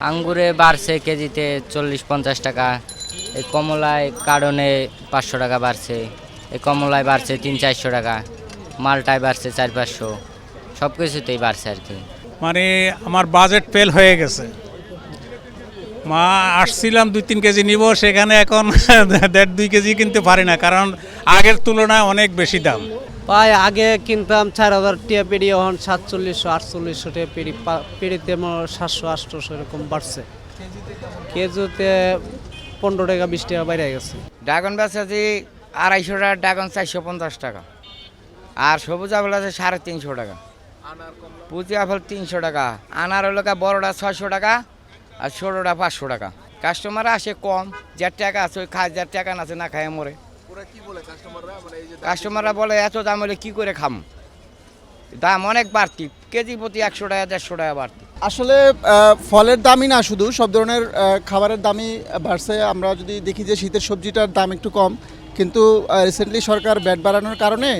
আঙ্গুরে বাড়ছে কেজিতে চল্লিশ পঞ্চাশ টাকা। এই কমলায় কারণে পাঁচশো টাকা বাড়ছে। এই কমলায় বাড়ছে তিন চারশো টাকা। মালটায় বাড়ছে চার পাঁচশো। সব কিছুতেই বাড়ছে আর কি। মানে আমার বাজেট ফেল হয়ে গেছে। মা, আসছিলাম দুই তিন কেজি নিব, সেখানে এখন দেড় দুই কেজি কিনতে পারি না, কারণ আগের তুলনায় অনেক বেশি দাম। প্রায় আগে কিনতাম চার হাজার টিয়া পেড়ি, এখন সাতচল্লিশশো, আটচল্লিশশো টাকা পেড়ি পেড়িতে সাতশো, আটশোশো এরকম বাড়ছে। কেজিতে পনেরো টাকা, বিশ টাকা বাইরে গেছে। ড্রাগন বেচাছি আড়াইশো টাকা, ড্রাগন চারশো পঞ্চাশ টাকা। আর সবুজ আপেল আছে সাড়ে তিনশো টাকা। পুঁতি আপেল তিনশো টাকা। আনার হলো বড়োটা ছয়শো টাকা, আর ছোটোটা পাঁচশো টাকা। কাস্টমার আসে কম, যার টাকা আছে ওই খায়, যার টাকা না আছে না খায় মরে। কাস্টমাররা বলে এত দাম হলে কি করে খাম? দাম অনেক বাড়তি। কেজি প্রতি একশো টাকা দেড়শো টাকা বাড়তি। আসলে ফলের দামই না শুধু সব ধরনের খাবারের দামই বাড়ছে। আমরা যদি দেখি যে শীতের সবজিটার দাম একটু কম কিন্তু রিসেন্টলি সরকার ব্যাট বাড়ানোর কারণে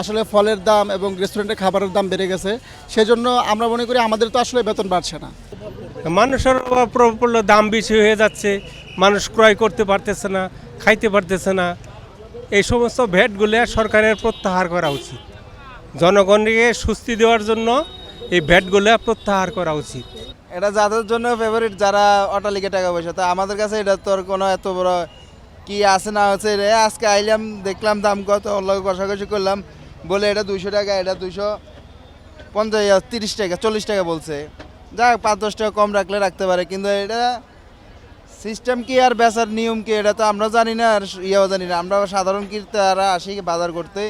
আসলে ফলের দাম এবং রেস্টুরেন্টের খাবারের দাম বেড়ে গেছে। সেজন্য আমরা মনে করি আমাদের তো আসলে বেতন বাড়ছে না। মানুষের প্রবল দাম বেশি হয়ে যাচ্ছে। মানুষ ক্রয় করতে পারতেছে না খাইতে পারতেছে না। এই সমস্ত ভ্যাটগুলো সরকারের প্রত্যাহার করা উচিত। জনগণকে সুস্থি দেওয়ার জন্য এই ভ্যাটগুলো প্রত্যাহার করা উচিত। এটা যাদের জন্য ফেভারিট যারা অটালিকে টাকা পয়সা, তা আমাদের কাছে এটা তোর কোনো এত বড় কি আছে না আছে রে, আজকে আইলাম, দেখলাম দাম কত অল্লাহ কষাকষি করলাম, বলে এটা দুইশো টাকা, এটা দুইশো পঞ্চাশ, তিরিশ টাকা, চল্লিশ টাকা বলছে। যাক, পাঁচ দশ টাকা কম রাখলে রাখতে পারে, কিন্তু এটা সিস্টেম কি আর বেচার নিয়ম কি? এটা তো আমরা জানি না আর ইয়েও জানি না। আমরা সাধারণ কীর্তারা আসি বাজার করতে।